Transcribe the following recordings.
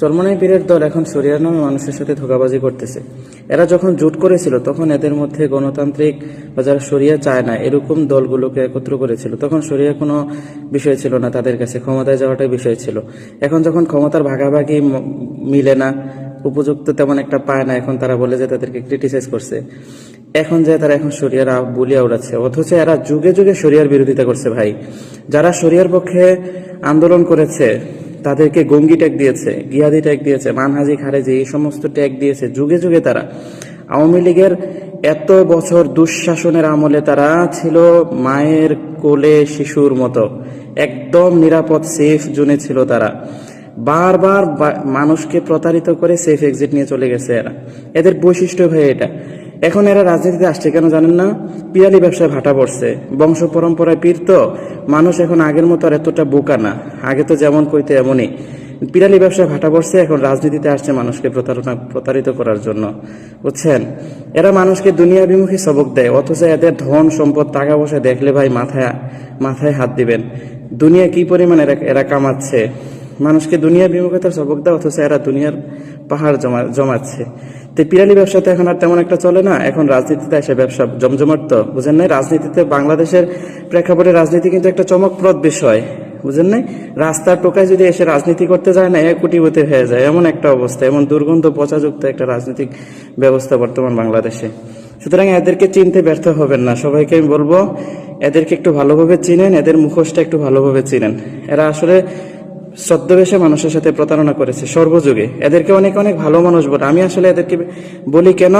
চরমনাই পীরের দল এখন শরিয়ার নামে মানুষের সাথে ধোকাবাজি করতেছে। এরা যখন জোট করেছিল, তখন এদের মধ্যে গণতান্ত্রিক বা যারা শরিয়া চায় না, এরকম দলগুলোকে একত্র করেছিল। তখন শরিয়া কোনো বিষয় ছিল না তাদের কাছে, ক্ষমতায় যাওয়াটাই বিষয় ছিল। এখন যখন ক্ষমতার ভাগাভাগি মিলে না, উপযুক্ত তেমন একটা পায় না, এখন তারা বলে যে তাদেরকে ক্রিটিসাইজ করছে। এখন যে তারা এখন শরিয়ার বলিয়া উড়াচ্ছে। অথচ এরা যুগে যুগে শরিয়ার বিরোধিতা করছে ভাই। যারা শরিয়ার পক্ষে আন্দোলন করেছে তাদেরকে গঙ্গি ট্যাগ দিয়েছে, গিয়াদি ট্যাগ দিয়েছে, মানহাজি খারেজি, এই সমস্ত ট্যাগ দিয়েছে, যুগে যুগে তারা। আওয়ামী লীগের এত বছর দুঃশাসনের আমলে তারা ছিল মায়ের কোলে শিশুর মতো। একদম নিরাপদ সেফ জোনে ছিল তারা। বারবার মানুষকে প্রতারিত করে সেফ এক্সিট নিয়ে চলে গেছে এরা। এদের বৈশিষ্ট্য ভাই এটা। এখন এরা রাজনীতিতে আসছে কেন জানেন না? পিয়ালি ব্যবসায় ভাটা পড়ছে। বংশ পরম্পরায় পীর তো মানুষ এখন আগের মতো আর এতটা বোকা না। আগে তো যেমন কইতে এমনই। পিরালি ব্যবসায় ভাটা পড়ছে, এখন রাজনীতিতে আসছে মানুষকে প্রতারণা, প্রতারিত করার জন্য। বুঝছেন? এরা মানুষকে দুনিয়াভিমুখী সবক দেয়, অথচ এদের ধন, সম্পদ, টাকা পয়সা দেখলে ভাই মাথায় মাথায় হাত দিবেন। দুনিয়া কি পরিমাণ এরা এরা কামাচ্ছে? মানুষকে দুনিয়া বিমুখতার সবক দেয়, অথচ এরা দুনিয়ার পাহাড় জমা জমাচ্ছে। তো পিরালি ব্যবসা তো এখন আর তেমন একটা চলে না। এখন রাজনীতিতে এসে ব্যবসা জমজমাট তো, বুঝেন নাই? রাজনীতিতে বাংলাদেশের প্রেক্ষাপটে রাজনীতি কিন্তু একটা চমকপ্রদ বিষয়, বুঝেন নাই? রাস্তার টোকায় যদি এসে রাজনীতি করতে যায় না এক কোটিপতি হয়ে যায়। এমন একটা অবস্থা, এমন দুর্গন্ধ পচাযুক্ত একটা রাজনৈতিক ব্যবস্থা বর্তমান বাংলাদেশে। সুতরাং এদেরকে চিনতে ব্যর্থ হবেন না। সবাইকে আমি বলব, এদেরকে একটু ভালোভাবে চিনেন, এদের মুখোশটা একটু ভালোভাবে চিনেন। এরা আসলে ছদ্মবেশে মানুষের সাথে প্রতারণা করেছে, সর্বযুগে। এদেরকে অনেক অনেক ভালো মানুষ বলে আমি আসলে এদেরকে বলি কেন?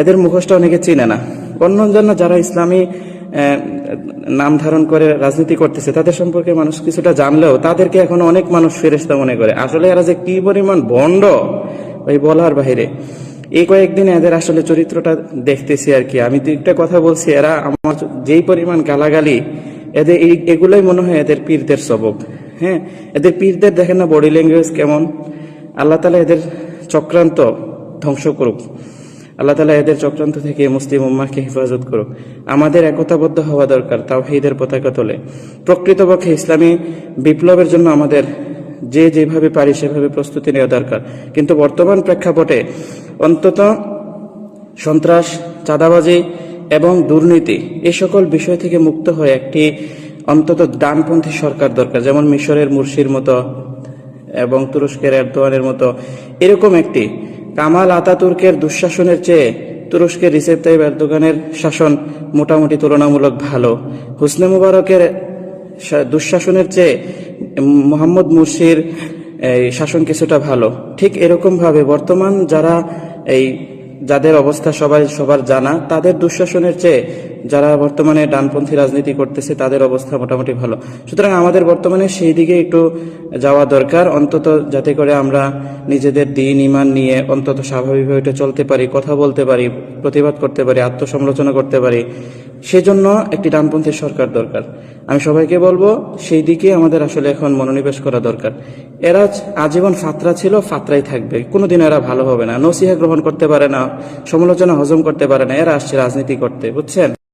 এদের মুখোশটা অনেকে চিনে না। অন্য জন্য যারা ইসলামী নাম ধারণ করে, রাজনীতি করতেছে, তাদের সম্পর্কে মানুষ কিছুটা জানলেও তাদেরকে এখন অনেক মানুষ ফেরেস্তা মনে করে। আসলে এরা যে কি পরিমাণ ভণ্ড ওই বলার বাহিরে। এই কয়েকদিন এদের আসলে চরিত্রটা দেখতেছি আর কি। আমি একটা কথা বলছি, এরা আমার যেই পরিমাণ গালাগালি, এদের এগুলোই মনে হয় এদের পীরদের সবক। হ্যাঁ এদের পীরদের দেখেন না বডি ল্যাঙ্গুয়েজ কেমন। আল্লাহ তালা এদের চক্রান্ত ধ্বংস করুক। আল্লাহ তালা এদের চক্রান্ত থেকে মুসলিম উম্মাকে হেফাজত করুক। আমাদের একতাবদ্ধ হওয়া দরকার তাও ঈদের পতাকা তোলে। প্রকৃতপক্ষে ইসলামী বিপ্লবের জন্য আমাদের যে যেভাবে পারি সেভাবে প্রস্তুতি নেওয়া দরকার। কিন্তু বর্তমান প্রেক্ষাপটে অন্তত সন্ত্রাস, চাঁদাবাজি এবং দুর্নীতি এই সকল বিষয় থেকে মুক্ত হয়ে একটি অন্তত ডানপন্থী সরকার দরকার, যেমন মিশরের মুর্শির মতো এবং তুরস্কের এরদোয়ানের মতো। এরকম একটি কামাল আতাতুর্কের দুঃশাসনের চেয়ে তুরস্কের রিসেপ তাইব এরদোগানের শাসন মোটামুটি তুলনামূলক ভালো। হুসনে মুবারকের দুঃশাসনের চেয়ে মোহাম্মদ মুর্শির এই শাসন কিছুটা ভালো। ঠিক এরকম ভাবে বর্তমান যারা এই যাদের অবস্থা সবাই সবার জানা, তাদের দুঃশাসনের চেয়ে যারা বর্তমানে ডানপন্থী রাজনীতি করতেছে, তাদের অবস্থা মোটামুটি ভালো। সুতরাং আমাদের বর্তমানে সেই দিকে একটু যাওয়া দরকার। অন্তত যাতে করে আমরা নিজেদের দিন, ইমান নিয়ে অন্তত স্বাভাবিকভাবে চলতে পারি, কথা বলতে পারি, প্রতিবাদ করতে পারি, আত্মসমালোচনা করতে পারি। সেজন্য একটি ডানপন্থী সরকার দরকার। আমি সবাইকে বলব, সেই দিকে আমাদের আসলে এখন মনোনিবেশ করা দরকার। এরা আজীবন ফাতরা ছিল, ফাতরাই থাকবে। কোনোদিন এরা ভালো হবে না। নসিহা গ্রহণ করতে পারে না, সমালোচনা হজম করতে পারে না। এরা আসছে রাজনীতি করতে, বুঝছেন?